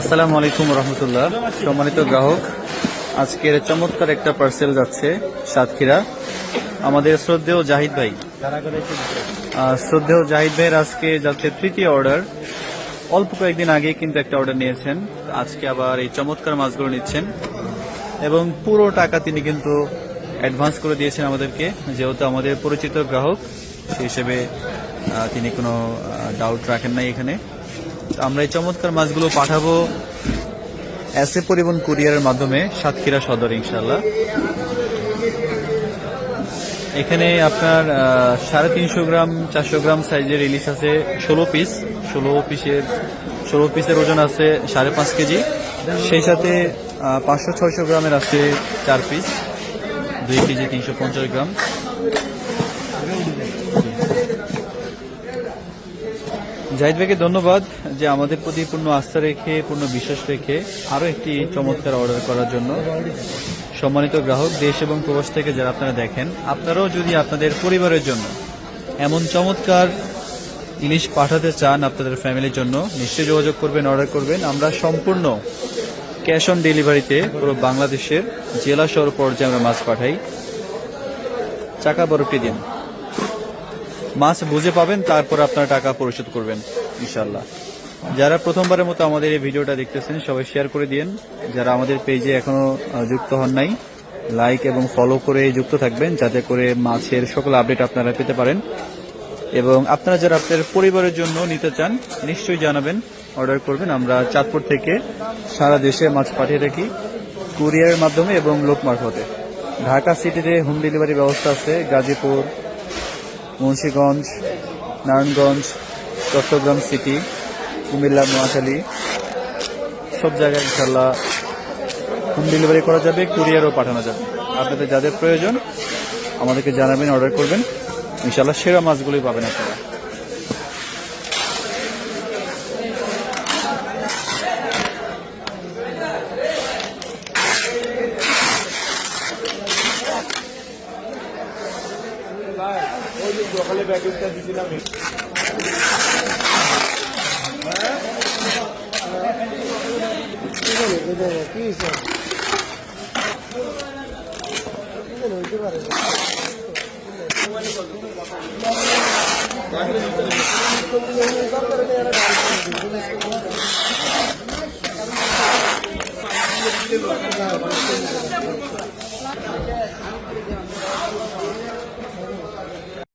আসসালামু আলাইকুম রহমতুল্লাহ। সম্মানিত গ্রাহক, আজকের চমৎকার একটা পার্সেল যাচ্ছে সাতক্ষীরা। আমাদের শ্রদ্ধেয় জাহিদ ভাই। শ্রদ্ধেয় জাহিদ ভাইয়ের আজকে যাচ্ছে তৃতীয় অর্ডার অল্প কয়েকদিন আগে কিন্তু একটা অর্ডার নিয়েছেন। আজকে আবার এই চমৎকার মাছগুলো নিচ্ছেন। এবং পুরো টাকা তিনি কিন্তু অ্যাডভান্স করে দিয়েছেন আমাদেরকে। যেহেতু আমাদের পরিচিত গ্রাহক, সেই হিসেবে তিনি কোনো ডাউট রাখেন নাই এখানে। আমরা এই চমৎকার মাছগুলো পাঠাবো এসএ পরিবহন কুরিয়ারের মাধ্যমে সাতক্ষীরা সদর ইনশাল্লাহ এখানে আপনার সাড়ে তিনশো গ্রাম, চারশো গ্রাম সাইজের ইলিশ আছে, ষোলো পিস ষোলো পিসের ষোলো পিসের ওজন আছে সাড়ে পাঁচ কেজি। সেই সাথে পাঁচশো, ছয়শো গ্রামের আছে চার পিস দুই কেজি, তিনশো পঞ্চাশ গ্রাম। জাহিদ ভাইকে ধন্যবাদ যে আমাদের প্রতি পূর্ণ আস্থা রেখে, পূর্ণ বিশ্বাস রেখে আরও একটি চমৎকার অর্ডার করার জন্য সম্মানিত গ্রাহক, দেশ এবং প্রবাস থেকে যারা আপনারা দেখেন, আপনারাও যদি আপনাদের পরিবারের জন্য এমন চমৎকার ইলিশ পাঠাতে চান আপনাদের ফ্যামিলির জন্য, নিশ্চয়ই যোগাযোগ করবেন অর্ডার করবেন। আমরা সম্পূর্ণ ক্যাশ অন ডেলিভারিতে পুরো বাংলাদেশের জেলা শহর পর্যায়ে আমরা মাছ পাঠাই। চাকা বরফটি দিন। মাছ বুঝে পাবেন, তারপর আপনার টাকা পরিশোধ করবেন ইনশাল্লাহ যারা প্রথমবারের মতো আমাদের এই ভিডিওটা দেখতেছেন, সবাই শেয়ার করে দিন যারা আমাদের পেজে এখনও যুক্ত হন নাই লাইক এবং ফলো করে যুক্ত থাকবেন, যাতে করে মাছের সকল আপডেট আপনারা পেতে পারেন। এবং আপনারা যারা আপনার পরিবারের জন্য নিতে চান, নিশ্চয়ই জানাবেন অর্ডার করবেন। আমরা চাঁদপুর থেকে সারা দেশে মাছ পাঠিয়ে থাকি কুরিয়ারের মাধ্যমে এবং লোক মারফতে। ঢাকা সিটিতে হোম ডেলিভারি ব্যবস্থা আছে, গাজীপুর মুন্সীগঞ্জ, নারায়ণগঞ্জ, চট্টগ্রাম সিটি, কুমিল্লা, নোয়াখালী, সব জায়গায় ইনশাল্লাহ হোম ডেলিভারি করা যাবে, কুরিয়ারও পাঠানো যাবে। আপনাদের যাদের প্রয়োজন, আমাদেরকে জানাবেন, অর্ডার করবেন। ইনশাল্লাহ সেরা মাছগুলোই পাবেন আপনারা। সকালে প্যাকেজটা দিয়েছিলাম কি হইতে পারে Gracias.